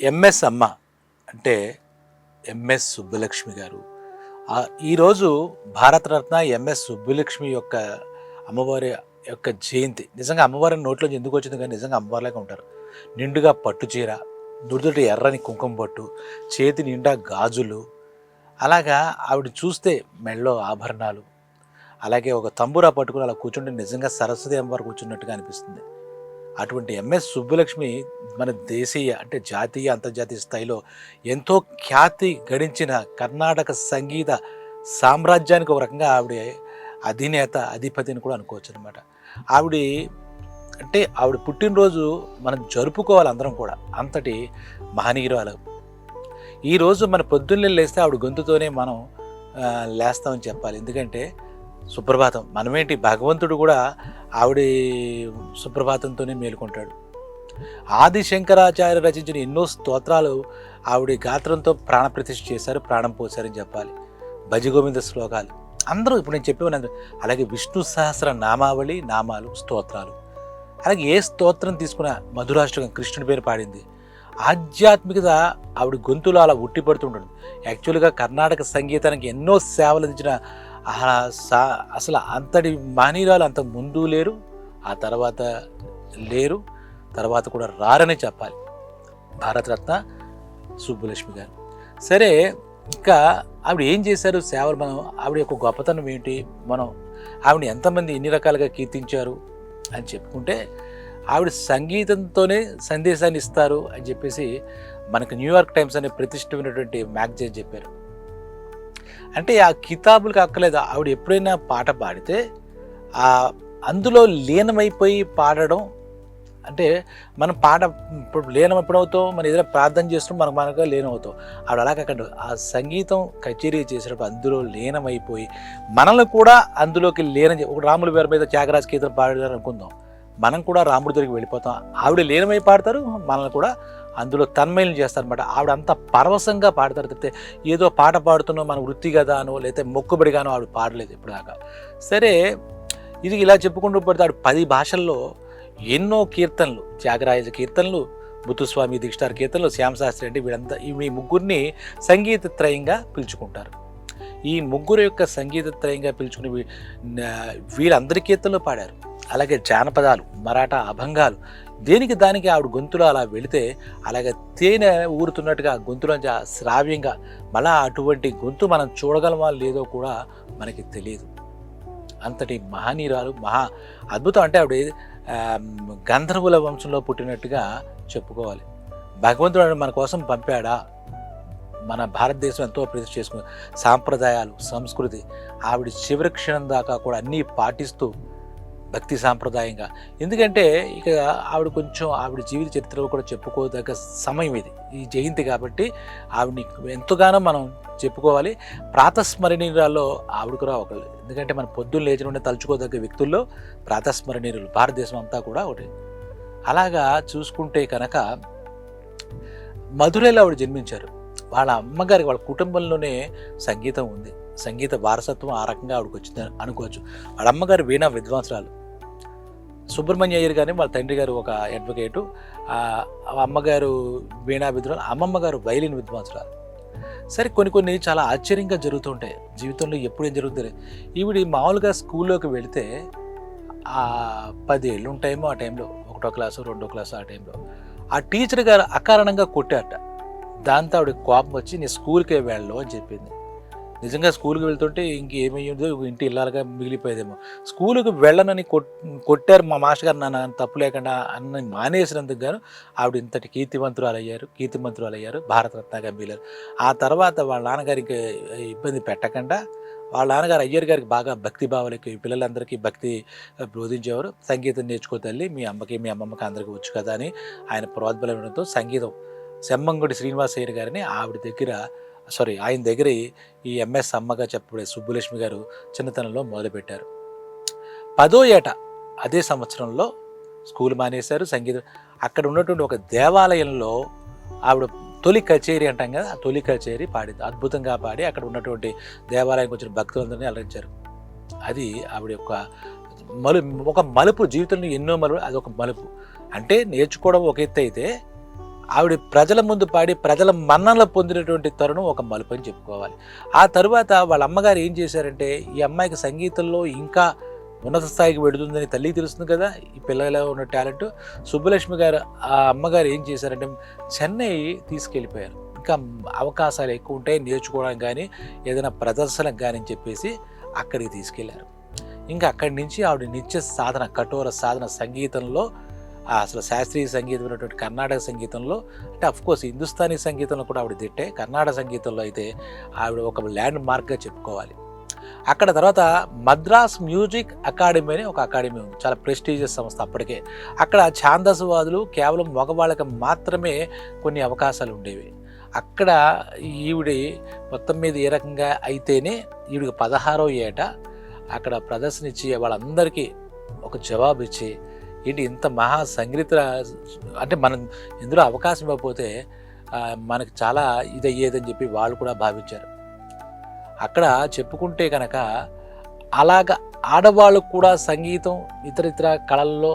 MS అమ్మ అంటే MS Subbalakshmi గారు. ఈరోజు భారతరత్న ఎంఎస్ సుబ్బలక్ష్మి యొక్క అమ్మవారి యొక్క జయంతి. నిజంగా అమ్మవారి నోట్లోంచి ఎందుకు వచ్చింది కానీ నిజంగా అమ్మవారిలాగా ఉంటారు. నిండుగా పట్టు చీర నుదుటి ఎర్రని కుంకుమ పట్టు చేతి నిండా గాజులు. అలాగా ఆవిడ చూస్తే మెళ్ళో ఆభరణాలు. అలాగే ఒక తంబురా పట్టుకుని అలా కూర్చుంటే నిజంగా సరస్వతి అమ్మవారు కూర్చున్నట్టుగా అనిపిస్తుంది. అటువంటి ఎంఎస్ సుబ్బులక్ష్మి మన దేశీయ అంటే జాతీయ అంతర్జాతీయ స్థాయిలో ఎంతో ఖ్యాతి గడించిన కర్ణాటక సంగీత సామ్రాజ్యానికి ఒక రకంగా ఆవిడ అధినేత అధిపతిని కూడా అనుకోవచ్చు అనమాట ఆవిడ అంటే ఆవిడ పుట్టినరోజు మనం జరుపుకోవాలి అందరం కూడా. అంతటి మహనీయురాలు. ఈరోజు మన పొద్దున్నే లేస్తే ఆవిడ గొంతుతోనే మనం లేస్తామని చెప్పాలి. ఎందుకంటే సుప్రభాతం. మనమేంటి? భగవంతుడు కూడా ఆవిడ సుప్రభాతంతోనే మేలుకుంటాడు. ఆది శంకరాచార్య రచించిన ఎన్నో స్తోత్రాలు ఆవిడ గాత్రంతో ప్రాణప్రతిష్ఠ చేశారు ప్రాణం పోశారని చెప్పాలి. భజగోవింద శ్లోకాలు. అందరూ ఇప్పుడు నేను చెప్పేవాళ్ళు అలాగే విష్ణు సహస్ర నామావళి నామాలు స్తోత్రాలు. అలాగే ఏ స్తోత్రం తీసుకున్నా మధురాష్టకం కృష్ణుడి పేరు పాడింది. ఆధ్యాత్మికత ఆవిడ గొంతులో అలా ఉట్టిపడుతుంటుంది. యాక్చువల్గా కర్ణాటక సంగీతానికి ఎన్నో సేవలు అందించిన సా- అసలు అంతటి మహనీయురాలు అంత ముందు లేరు ఆ తర్వాత లేరు తర్వాత కూడా రారనే చెప్పాలి. భారతరత్న సుబ్బులక్ష్మి గారు. సరే ఇంకా ఆవిడ ఏం చేశారు? సేవలు మనం ఆవిడ యొక్క గొప్పతనం ఏంటి? మనం ఆవిడ ఎంతమంది ఎన్ని రకాలుగా కీర్తించారు? అని చెప్పుకుంటే ఆవిడ సంగీతంతోనే సందేశాన్ని ఇస్తారు అని చెప్పేసి మనకు న్యూయార్క్ టైమ్స్ అనే ప్రతిష్టమైనటువంటి మ్యాగజైన్ చెప్పారు. అంటే ఆ కితాబులకు అక్కలేదు ఆవిడ ఎప్పుడైనా పాట పాడితే ఆ అందులో లీనమైపోయి పాడడం అంటే మనం పాట ఇప్పుడు లీనం ఎప్పుడవుతాం మనం ఏదైనా ప్రార్థన చేస్తున్నాం మనకు మనకు లీనమవుతాం ఆవిడ అలా కాకుండా ఆ సంగీతం కచేరీ చేసేటప్పుడు అందులో లీనమైపోయి మనల్ని కూడా అందులోకి లీనం ఒక రాముల పేరు మీద త్యాగరాజ్ కీర్తన పాడారు అనుకుందాం మనం కూడా రాముడి దగ్గరికి వెళ్ళిపోతాం. ఆవిడ లీనమై పాడతారు మనల్ని కూడా అందులో తన్మయం చేస్తారనమాట ఆవిడ అంత పరవశంగా పాడతారు. తప్పితే ఏదో పాట పాడుతున్నాం మన వృత్తి కదానో లేకపోతే మొక్కుబడిగానో ఆవిడ పాడలేదు ఇప్పుడు దాకా సరే ఇది ఇలా చెప్పుకుంటూ పడితే ఆవిడ పది భాషల్లో ఎన్నో కీర్తనలు త్యాగరాజ కీర్తనలు ముత్తుస్వామి దీక్షార్ కీర్తనలు శ్యామశాస్త్రి అంటే వీళ్ళంతా ఈ మీ ముగ్గురిని సంగీత త్రయంగా పిలుచుకుంటారు. ఈ ముగ్గురు యొక్క సంగీత త్రయంగా పిలుచుకుని వీళ్ళందరి కీర్తనలు పాడారు. అలాగే జానపదాలు మరాఠా అభంగాలు దేనికి దానికి ఆవిడ గొంతులో అలా వెళితే అలాగే తేనె ఊరుతున్నట్టుగా ఆ గొంతులోంచి శ్రావ్యంగా మళ్ళా అటువంటి గొంతు మనం చూడగలమా లేదో కూడా మనకి తెలియదు. అంతటి మహనీయురాలు మహా అద్భుతం అంటే ఆవిడ గంధర్వుల వంశంలో పుట్టినట్టుగా చెప్పుకోవాలి. భగవంతుడు మన కోసం పంపాడా? మన భారతదేశం ఎంతో ప్రతిష్ఠ చేసుకున్న సాంప్రదాయాలు సంస్కృతి ఆవిడ చివరి క్షణం దాకా కూడా అన్నీ పాటిస్తూ భక్తి సాంప్రదాయంగా. ఎందుకంటే ఇక ఆవిడ కొంచెం ఆవిడ జీవిత చరిత్రలో కూడా చెప్పుకోదగ్గ సమయం ఇది. ఈ జయంతి కాబట్టి ఆవిడని ఎంతగానో మనం చెప్పుకోవాలి. ప్రాతస్మరణీయురాల్లో ఆవిడ కూడా ఒకళ్ళు. ఎందుకంటే మన పొద్దున్న లేచిన ఉండే తలుచుకోదగ్గ వ్యక్తుల్లో ప్రాతస్మరణీయులు భారతదేశం అంతా కూడా ఒకటి. అలాగా చూసుకుంటే కనుక మధురైలో ఆవిడ జన్మించారు. వాళ్ళ అమ్మగారికి వాళ్ళ కుటుంబంలోనే సంగీతం ఉంది. సంగీత వారసత్వం ఆ రకంగా ఆవిడకి వచ్చింది అనుకోవచ్చు. వాళ్ళ అమ్మగారు వీణా విద్వాంసరాలు. సుబ్రహ్మణ్య అయ్యర్ గారిని వాళ్ళ తండ్రి గారు ఒక అడ్వకేటు అమ్మగారు వీణా విద్వాన్ అమ్మమ్మ గారు వైలిన్ విద్వాంసులు సరే కొన్ని కొన్ని చాలా ఆశ్చర్యంగా జరుగుతుంటాయి జీవితంలో ఎప్పుడు ఏం జరుగుతుంది? ఈవిడ మామూలుగా స్కూల్లోకి వెళితే ఆ పది ఏళ్ళు ఉంటాయేమో ఆ టైంలో ఒకటో క్లాసు రెండో క్లాసు ఆ టైంలో. ఆ టీచర్ గారు అకారణంగా కొట్టారట. దాంతో ఆవిడ కోపం వచ్చి నేను స్కూల్కే వెళ్ళను అని చెప్పింది. నిజంగా స్కూల్కి వెళ్తుంటే ఇంకేమయ్యిందో ఇంటి ఇల్లాలుగా మిగిలిపోయేదేమో. స్కూల్కి వెళ్ళనని కొట్ కొట్టారు మా మాస్టర్ గారు నన్ను తప్పు లేకుండా అన్న మానేసినందుకు గాను ఆవిడ ఇంతటి కీర్తివంతురాలు అయ్యారు కీర్తిమంతురాలు అయ్యారు భారతరత్నగా మిగిలారు ఆ తర్వాత వాళ్ళ నాన్నగారికి ఇబ్బంది పెట్టకుండా వాళ్ళ నాన్నగారు అయ్యర్ గారికి బాగా భక్తి భావాలకి పిల్లలందరికీ భక్తి బోధించేవారు. సంగీతం నేర్చుకో తల్లి మీ అమ్మకి మీ అమ్మమ్మకి అందరికీ వచ్చు కదా అని ఆయన ప్రోద్బలం ఇవ్వడంతో సంగీతం సెమ్మంగుడి శ్రీనివాస్ అయ్యర్ గారిని ఆవిడ దగ్గర సారీ ఆయన దగ్గర ఈ ఎంఎస్ అమ్మగా చెప్పబడే సుబ్బులక్ష్మి గారు చిన్నతనంలో మొదలుపెట్టారు. పదో ఏట అదే సంవత్సరంలో స్కూల్ మానేశారు. సంగీతం అక్కడ ఉన్నటువంటి ఒక దేవాలయంలో ఆవిడ తొలి కచేరీ అంటాం కదా ఆ తొలి కచేరీ పాడింది. అద్భుతంగా పాడి అక్కడ ఉన్నటువంటి దేవాలయానికి వచ్చిన భక్తులందరినీ అలరించారు అది ఆవిడ యొక్క మలు ఒక మలుపు జీవితంలో ఎన్నో మలుపు అది ఒక మలుపు. అంటే నేర్చుకోవడం ఒక ఎత్తు అయితే ఆవిడ ప్రజల ముందు పాడి ప్రజల మన్ననలు పొందినటువంటి తరుణం ఒక మలుపు అని చెప్పుకోవాలి. ఆ తరువాత వాళ్ళ అమ్మగారు ఏం చేశారంటే ఈ అమ్మాయికి సంగీతంలో ఇంకా ఉన్నత స్థాయికి వెడుతుందని తల్లికి తెలుస్తుంది కదా ఈ పిల్లలో ఉన్న టాలెంట్. సుబ్బలక్ష్మి గారు ఆ అమ్మగారు ఏం చేశారంటే చెన్నై తీసుకెళ్ళిపోయారు. ఇంకా అవకాశాలు ఎక్కువ ఉంటాయి నేర్చుకోవడానికి కానీ ఏదైనా ప్రదర్శనకు కానీ అని చెప్పేసి అక్కడికి తీసుకెళ్ళారు. ఇంకా అక్కడి నుంచి ఆవిడ నిత్య సాధన కఠోర సాధన సంగీతంలో అసలు శాస్త్రీయ సంగీతం ఉన్నటువంటి కర్ణాటక సంగీతంలో అంటే అఫ్కోర్స్ హిందుస్థానీ సంగీతంలో కూడా ఆవిడ తిట్టే కర్ణాటక సంగీతంలో అయితే ఆవిడ ఒక ల్యాండ్ మార్క్గా చెప్పుకోవాలి. అక్కడ తర్వాత మద్రాస్ మ్యూజిక్ అకాడమీ అని ఒక అకాడమీ ఉంది. చాలా ప్రెస్టీజియస్ సంస్థ అప్పటికే. అక్కడ ఛాందసవాదులు కేవలం మగవాళ్ళకి మాత్రమే కొన్ని అవకాశాలు ఉండేవి. అక్కడ ఈవిడి మొత్తం మీద ఏ రకంగా అయితేనే ఈవిడికి పదహారో ఏట అక్కడ ప్రదర్శన ఇచ్చి వాళ్ళందరికీ ఒక జవాబు ఇచ్చి ఏంటి ఇంత మహా సంగీత అంటే మనం ఇందులో అవకాశం ఇవ్వకపోతే మనకు చాలా ఇది అయ్యేదని చెప్పి వాళ్ళు కూడా భావించారు. అక్కడ చెప్పుకుంటే కనుక అలాగ ఆడవాళ్ళకు కూడా సంగీతం ఇతర ఇతర కళల్లో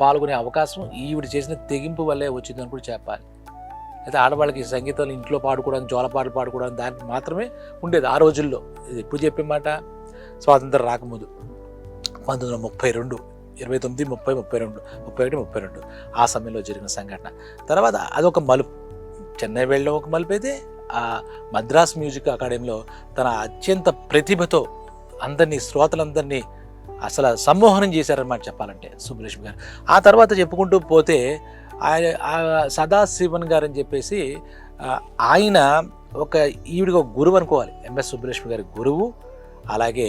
పాల్గొనే అవకాశం ఈవిడ చేసిన తెగింపు వల్లే వచ్చిందని కూడా చెప్పాలి. అయితే ఆడవాళ్ళకి సంగీతం ఇంట్లో పాడుకోవడానికి జోలపాటలు పాడుకోవడానికి దానికి మాత్రమే ఉండేది ఆ రోజుల్లో. ఇది ఎప్పుడు చెప్పే మాట? స్వాతంత్రం రాకముందు. పంతొమ్మిది వందల ముప్పై రెండు. ఇరవై తొమ్మిది ముప్పై ముప్పై రెండు ముప్పై ఒకటి ముప్పై రెండు ఆ సమయంలో జరిగిన సంఘటన. తర్వాత అదొక మలుపు. చెన్నై వెళ్ళడం ఒక మలుపు అయితే ఆ మద్రాస్ మ్యూజిక్ అకాడమీలో తన అత్యంత ప్రతిభతో అందరినీ శ్రోతలందరినీ అసలు సమ్మోహనం చేశారన్నమాట చెప్పాలంటే సుబ్బలక్ష్మి గారు. ఆ తర్వాత చెప్పుకుంటూ పోతే ఆయన ఆ సదాశివన్ గారు అని చెప్పేసి ఆయన ఒక ఈవిడికి ఒక గురువు అనుకోవాలి. ఎంఎస్ సుబ్బలక్ష్మి గారి గురువు అలాగే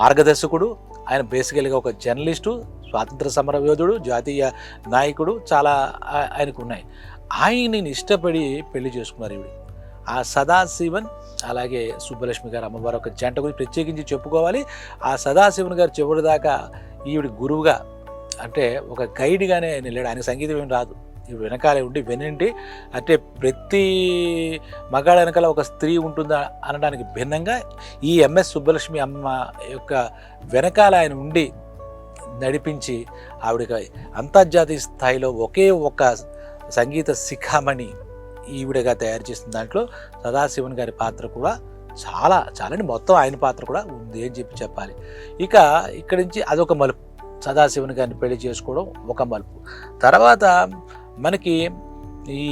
మార్గదర్శకుడు ఆయన బేసికల్గా ఒక జర్నలిస్టు స్వాతంత్ర సమర యోధుడు జాతీయ నాయకుడు చాలా ఆయనకు ఉన్నాయి. ఆయన్ని ఇష్టపడి పెళ్ళి చేసుకున్నారు ఇవి ఆ సదాశివన్ అలాగే సుబ్బలక్ష్మి గారు అమ్మవారు ఒక జంట గురించి ప్రత్యేకించి చెప్పుకోవాలి. ఆ సదాశివన్ గారు చివరి దాకా ఈవిడ గురువుగా అంటే ఒక గైడ్గానే నిలడు ఆయన సంగీతం ఏం రాదు. వెనకాలే ఉండి వెనండి అంటే ప్రతి మగాడ వెనకాల ఒక స్త్రీ ఉంటుందా అనడానికి భిన్నంగా ఈ ఎంఎస్ సుబ్బలక్ష్మి అమ్మ యొక్క వెనకాల ఆయన ఉండి నడిపించి ఆవిడకి అంతర్జాతీయ స్థాయిలో ఒకే ఒక సంగీత శిఖామణి ఈవిడగా తయారు చేసిన దాంట్లో సదాశివన్ గారి పాత్ర కూడా చాలా చాలని మొత్తం ఆయన పాత్ర కూడా ఉంది అని చెప్పి చెప్పాలి. ఇక ఇక్కడి నుంచి అదొక మలుపు. సదాశివన్ గారిని పెళ్ళి చేసుకోవడం ఒక మలుపు. తర్వాత మనకి ఈ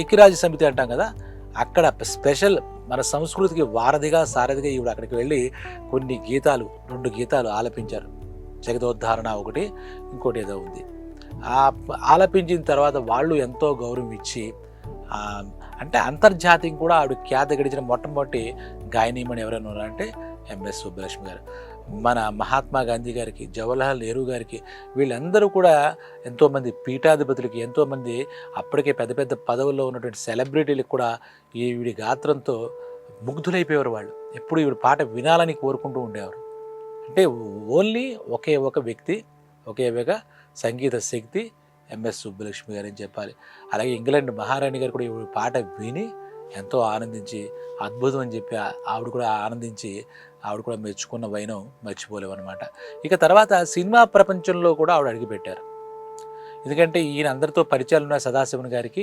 ఐక్యరాజ్య సమితి అంటాం కదా అక్కడ స్పెషల్ మన సంస్కృతికి వారధిగా సారథిగా ఈవిడ అక్కడికి వెళ్ళి కొన్ని గీతాలు రెండు గీతాలు ఆలపించారు. జగదోద్ధారణ ఒకటి ఇంకోటి ఏదో ఉంది. ఆలపించిన తర్వాత వాళ్ళు ఎంతో గౌరవం ఇచ్చి అంటే అంతర్జాతీయం కూడా ఆవిడ ఖ్యాతి గడిచిన మొట్టమొదటి గాయనీయమని ఎవరైనా ఉన్నారంటే ఎంఎస్ సుబ్బలక్ష్మి గారు. మన మహాత్మా గాంధీ గారికి జవహర్లాల్ నెహ్రూ గారికి వీళ్ళందరూ కూడా ఎంతోమంది పీఠాధిపతులకి ఎంతోమంది అప్పటికే పెద్ద పెద్ద పదవుల్లో ఉన్నటువంటి సెలబ్రిటీలకు కూడా ఈవిడి గాత్రంతో ముగ్ధులైపోయేవారు వాళ్ళు. ఎప్పుడు ఈవిడ పాట వినాలని కోరుకుంటూ ఉండేవారు. అంటే ఓన్లీ ఒకే ఒక వ్యక్తి ఒకే ఒక సంగీత శక్తి ఎంఎస్ సుబ్బలక్ష్మి గారు అని చెప్పాలి. అలాగే ఇంగ్లాండ్ మహారాణి గారు కూడా ఈ పాట విని ఎంతో ఆనందించి అద్భుతం అని చెప్పి ఆవిడ కూడా ఆనందించి ఆవిడ కూడా మెచ్చుకున్న వైనం మర్చిపోలేవు అనమాట ఇక తర్వాత సినిమా ప్రపంచంలో కూడా ఆవిడ అడుగుపెట్టారు. ఎందుకంటే ఈయన అందరితో పరిచయాలు ఉన్న సదాశివన్ గారికి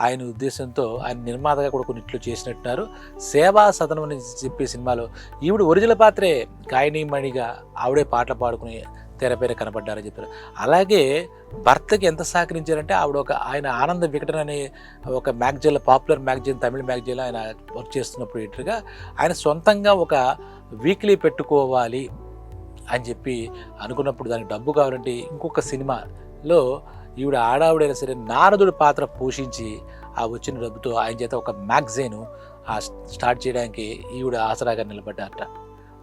ఆయన ఉద్దేశంతో ఆయన నిర్మాతగా కూడా కొన్నిట్లు చేసినట్టున్నారు. సేవా సదనం అని చెప్పే సినిమాలో ఈవిడ ఒరిజినల్ పాత్రే గాయనీమణిగా ఆవిడే పాటలు పాడుకుని తెర పేర కనబడ్డారని చెప్పారు. అలాగే భర్తకి ఎంత సహకరించారంటే ఆవిడ ఒక ఆయన ఆనంద వికటన్ అనే ఒక మ్యాగజైన్లో పాపులర్ మ్యాగజైన్ తమిళ మ్యాగజైన్లో ఆయన వర్క్ చేస్తున్నప్పుడు ఎడిటర్గా ఆయన సొంతంగా ఒక వీక్లీ పెట్టుకోవాలి అని చెప్పి అనుకున్నప్పుడు దానికి డబ్బు కావాలంటే ఇంకొక సినిమాలో ఈవిడ ఆడావిడైనా సరే నారదుడి పాత్ర పోషించి ఆ వచ్చిన డబ్బుతో ఆయన చేత ఒక మ్యాగజైన్ స్టార్ట్ చేయడానికి ఈవిడ ఆసరాగా నిలబడ్డారట.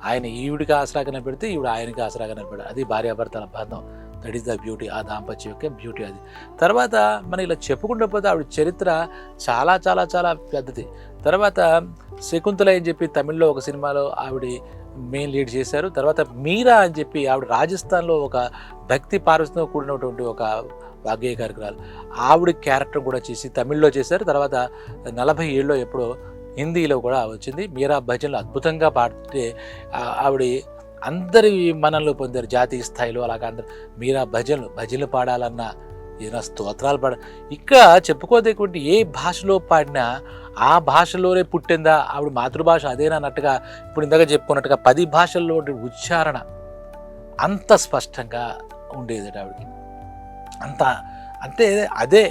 ఆయన ఈవిడికి ఆసరాగా నిలబెడితే ఈవిడ ఆయనకి ఆసరాగా నిలబడ్డారు అది భార్యాభర్తల బంధం. దట్ ఈస్ ద బ్యూటీ ఆ దాంపత్యం యొక్క బ్యూటీ అది. తర్వాత మనం ఇలా చెప్పుకుంటూ పోతే ఆవిడ చరిత్ర చాలా చాలా చాలా పెద్దది. తర్వాత శకుంతల అని చెప్పి తమిళ్ళో ఒక సినిమాలో ఆవిడ మెయిన్ లీడ్ చేశారు. తర్వాత మీరా అని చెప్పి ఆవిడ రాజస్థాన్లో ఒక భక్తి పార్వతితో కూడినటువంటి ఒక వాగ్గేయకారకురాలు ఆవిడ క్యారెక్టర్ కూడా చేసి తమిళ్ళో చేశారు. తర్వాత నలభై ఏళ్ళలో ఎప్పుడో హిందీలో కూడా వచ్చింది. మీరా భజన్లు అద్భుతంగా పాడితే ఆవిడ అందరి మనల్లో పొందారు జాతీయ స్థాయిలో అలాగా అందరు. మీరా భజన్లు భజనలు పాడాలన్న ఏదైనా స్తోత్రాలు పాడ ఇక్కడ చెప్పుకోదగ్గటువంటి ఏ భాషలో పాడినా ఆ భాషలోనే పుట్టిందా? ఆవిడ మాతృభాష అదేనా అన్నట్టుగా ఇప్పుడు ఇందాక చెప్పుకున్నట్టుగా పది భాషల్లో ఉచ్చారణ అంత స్పష్టంగా ఉండేది ఆవిడకి. అంత అంటే అదే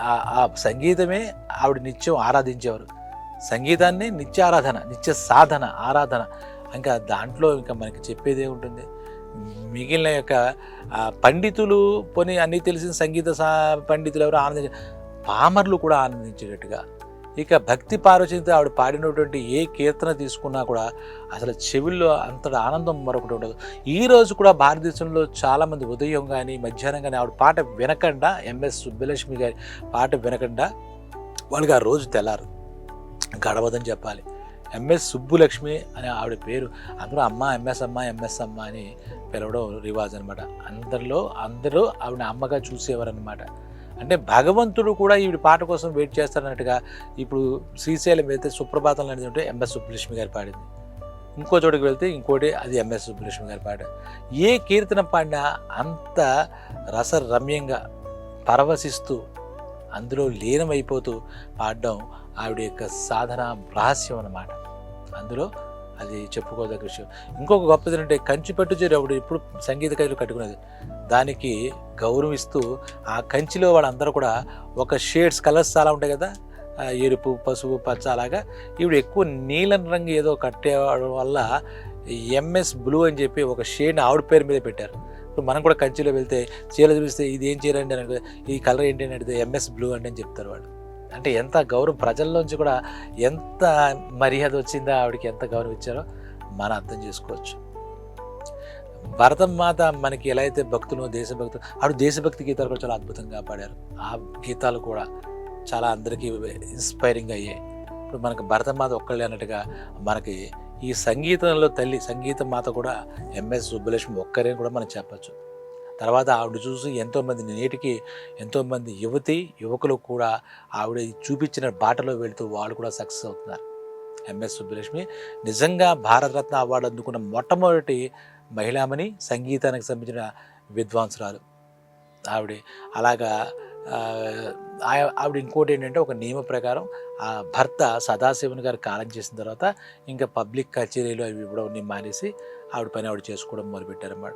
ఆ సంగీతమే ఆవిడ నిత్యం ఆరాధించేవారు. సంగీతాన్ని నిత్య ఆరాధన నిత్య సాధన ఆరాధన. ఇంకా దాంట్లో ఇంకా మనకి చెప్పేదే ఉంటుంది మిగిలిన యొక్క పండితులు పోనీ అన్నీ తెలిసిన సంగీత సా పండితులు ఎవరు ఆనందించ పామర్లు కూడా ఆనందించేటట్టుగా. ఇక భక్తి పార్వచనతో ఆవిడ పాడినటువంటి ఏ కీర్తన తీసుకున్నా కూడా అసలు చెవుల్లో అంతటి ఆనందం మరొకటి ఉండదు. ఈ రోజు కూడా భారతదేశంలో చాలామంది ఉదయం కానీ మధ్యాహ్నం కానీ ఆవిడ పాట వినకుండా ఎంఎస్ సుబ్బలక్ష్మి గారి పాట వినకుండా వాళ్ళకి ఆ రోజు తెల్లారు. గడవదని చెప్పాలి. ఎంఎస్ సుబ్బులక్ష్మి అనే ఆవిడ పేరు. అందరూ అమ్మ ఎంఎస్ అమ్మ ఎంఎస్ అమ్మ అని పిలవడం రివాజ్ అనమాట అందరిలో అందరూ ఆవిడ అమ్మగా చూసేవారు అనమాట అంటే భగవంతుడు కూడా ఈవిడ పాట కోసం వెయిట్ చేస్తారన్నట్టుగా ఇప్పుడు శ్రీశైలం వెళ్తే సుప్రభాతం అనేది ఉంటే ఎంఎస్ సుబ్బలక్ష్మి గారు పాడింది. ఇంకో చోటుకి వెళ్తే ఇంకోటి అది ఎంఎస్ సుబ్బలక్ష్మి గారి పాట. ఏ కీర్తన పాడినా అంత రసరమ్యంగా పరవశిస్తూ అందులో లీనమైపోతూ పాడడం ఆవిడ యొక్క సాధన రహస్యం అన్నమాట. అందులో అది చెప్పుకోదగ్గ విషయం. ఇంకొక గొప్పది ఏంటంటే కంచి పట్టు చీర ఆవిడ ఇప్పుడు సంగీత కైలు కట్టుకునేది దానికి గౌరవిస్తూ ఆ కంచిలో వాళ్ళందరూ కూడా ఒక షేడ్స్ కలర్స్ చాలా ఉంటాయి కదా. ఎరుపు పసుపు పచ్చ అలాగా. ఈవిడ ఎక్కువ నీలం రంగు ఏదో కట్టేవాడు వల్ల ఎంఎస్ బ్లూ అని చెప్పి ఒక షేడ్ని ఆవిడ పేరు మీద పెట్టారు. ఇప్పుడు మనం కూడా కంచిలో వెళ్తే చీర చూపిస్తే ఇది ఏం చీర అండి అని ఈ కలర్ ఏంటి అని అడిగితే ఎంఎస్ బ్లూ అండి అని చెప్తారు వాళ్ళు. అంటే ఎంత గౌరవం ప్రజల్లోంచి కూడా ఎంత మర్యాద వచ్చిందో ఆవిడకి ఎంత గౌరవం ఇచ్చారో మనం అర్థం చేసుకోవచ్చు. భరతం మాత మనకి ఎలా అయితే భక్తులు దేశభక్తులు ఆవిడ దేశభక్తి గీతాలు కూడా చాలా అద్భుతంగా పాడారు. ఆ గీతాలు కూడా చాలా అందరికీ ఇన్స్పైరింగ్ అయ్యాయి. ఇప్పుడు మనకు భరతమాత ఒక్కళ్ళే అన్నట్టుగా మనకి ఈ సంగీతంలో తల్లి సంగీత మాత కూడా ఎంఎస్ సుబ్బలక్ష్మి ఒక్కరే కూడా మనం చెప్పచ్చు. తర్వాత ఆవిడ చూసి ఎంతోమంది నేటికి ఎంతోమంది యువతి యువకులు కూడా ఆవిడ చూపించిన బాటలో వెళుతూ వాళ్ళు కూడా సక్సెస్ అవుతున్నారు. ఎంఎస్ సుబ్బలక్ష్మి నిజంగా భారతరత్న అవార్డు అందుకున్న మొట్టమొదటి మహిళామణి సంగీతానికి సంబంధించిన విద్వాంసురాలు. ఆవిడ అలాగా ఆ, ఆవిడ ఇంకోటి ఏంటంటే ఒక నియమ ప్రకారం ఆ భర్త సదాశివుని గారు కాలం చేసిన తర్వాత ఇంకా పబ్లిక్ కచేరీలు అవి ఇవ్వడం మానేసి ఆవిడ పని ఆవిడ చేసుకోవడం మొదలుపెట్టారన్నమాట.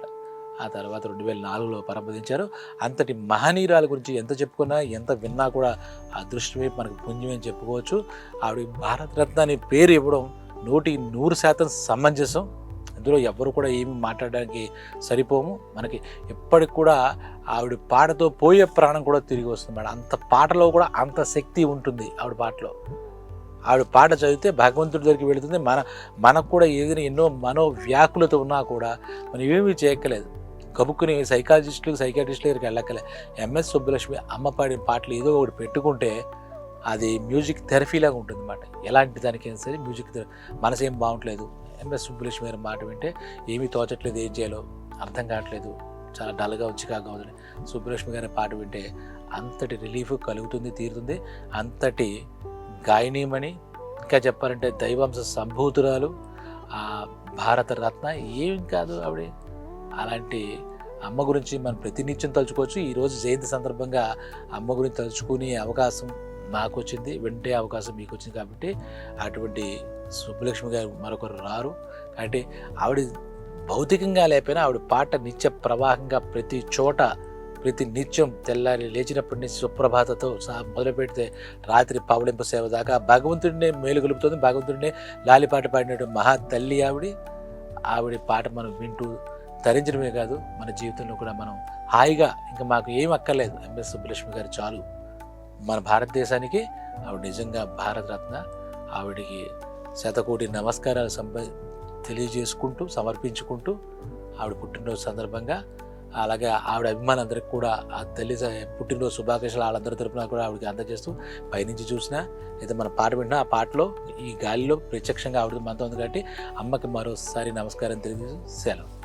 ఆ తర్వాత రెండు వేల నాలుగులో పరమదించారు అంతటి మహనీయురాల గురించి ఎంత చెప్పుకున్నా ఎంత విన్నా కూడా అదృష్టమే మనకు పుణ్యమని అని చెప్పుకోవచ్చు. ఆవిడ భారతరత్న అనే పేరు ఇవ్వడం నూటి నూరు శాతం సమంజసం. ఇందులో ఎవ్వరు కూడా ఏమి మాట్లాడడానికి సరిపోము. మనకి ఎప్పటికి కూడా ఆవిడ పాటతో పోయే ప్రాణం కూడా తిరిగి వస్తుంది మేడం. అంత పాటలో కూడా అంత శక్తి ఉంటుంది ఆవిడ పాటలో. ఆవిడ పాట చదివితే భగవంతుడి దగ్గరికి వెళుతుంది. మన మనకు కూడా ఏదైనా ఎన్నో మనో వ్యాకులత ఉన్నా కూడా మనం ఏమీ చేయక్కలేదు కబుక్కుని సైకాలజిస్టులు సైకాట్రిస్టుల దగ్గరికి వెళ్ళక్కలే ఎంఎస్ సుబ్బలక్ష్మి అమ్మ పాడిన పాటలు ఏదో ఒకటి పెట్టుకుంటే అది మ్యూజిక్ థెరపీలాగా ఉంటుంది అన్నమాట ఎలాంటి దానికైనా సరే మ్యూజిక్ మనసు ఏం బాగుంటలేదు. ఎంఎస్ సుబ్బలక్ష్మి గారి మాట వింటే ఏమీ తోచట్లేదు ఏం చేయాలో అర్థం కావట్లేదు. చాలా డల్గా వచ్చి కాకపోతుంది సుబ్బలక్ష్మి గారి పాట వింటే అంతటి రిలీఫ్ కలుగుతుంది తీరుతుంది. అంతటి గాయనీయమని ఇంకా చెప్పాలంటే దైవాంశ సంభూతురాలు ఆ భారత రత్న ఏం కాదు ఆవిడ. అలాంటి అమ్మ గురించి మనం ప్రతినిత్యం తలుచుకోవచ్చు. ఈరోజు జయంతి సందర్భంగా అమ్మ గురించి తలుచుకునే అవకాశం నాకు వచ్చింది వింటే అవకాశం మీకు వచ్చింది కాబట్టి అటువంటి సుబ్బలక్ష్మి గారు మరొకరు రారు. కాబట్టి ఆవిడ భౌతికంగా లేకపోయినా ఆవిడ పాట నిత్య ప్రవాహంగా ప్రతి చోట ప్రతి నిత్యం తెల్లారి లేచినప్పటి నుంచి సుప్రభాతతో సహా మొదలుపెడితే రాత్రి పవళింపు సేవ దాకా భగవంతుడినే మేలుగొలుపుతుంది భగవంతుడినే లాలిపాట పాడినటువంటి మహా తల్లి ఆవిడ. ఆవిడ పాట మనం వింటూ తరించడమే కాదు మన జీవితంలో కూడా మనం హాయిగా ఇంకా మాకు ఏం అక్కర్లేదు. ఎంఎస్ సుబ్బలక్ష్మి గారు చాలు. మన భారతదేశానికి ఆవిడ నిజంగా భారతరత్న. ఆవిడికి శతకోటి నమస్కారాలు సంప తెలియజేసుకుంటూ సమర్పించుకుంటూ ఆవిడ పుట్టినరోజు సందర్భంగా అలాగే ఆవిడ అభిమానులందరికీ కూడా ఆ తల్లి పుట్టినరోజు శుభాకాంక్షలు వాళ్ళందరి తరపున కూడా ఆవిడకి అందజేస్తూ పైనుంచి చూసినా అయితే మన పాట వింటున్నా ఆ పాటలో ఈ గాలిలో ప్రత్యక్షంగా ఆవిడ మనతో ఉంది కాబట్టి అమ్మకి మరోసారి నమస్కారం తెలియజేసి సెలవు.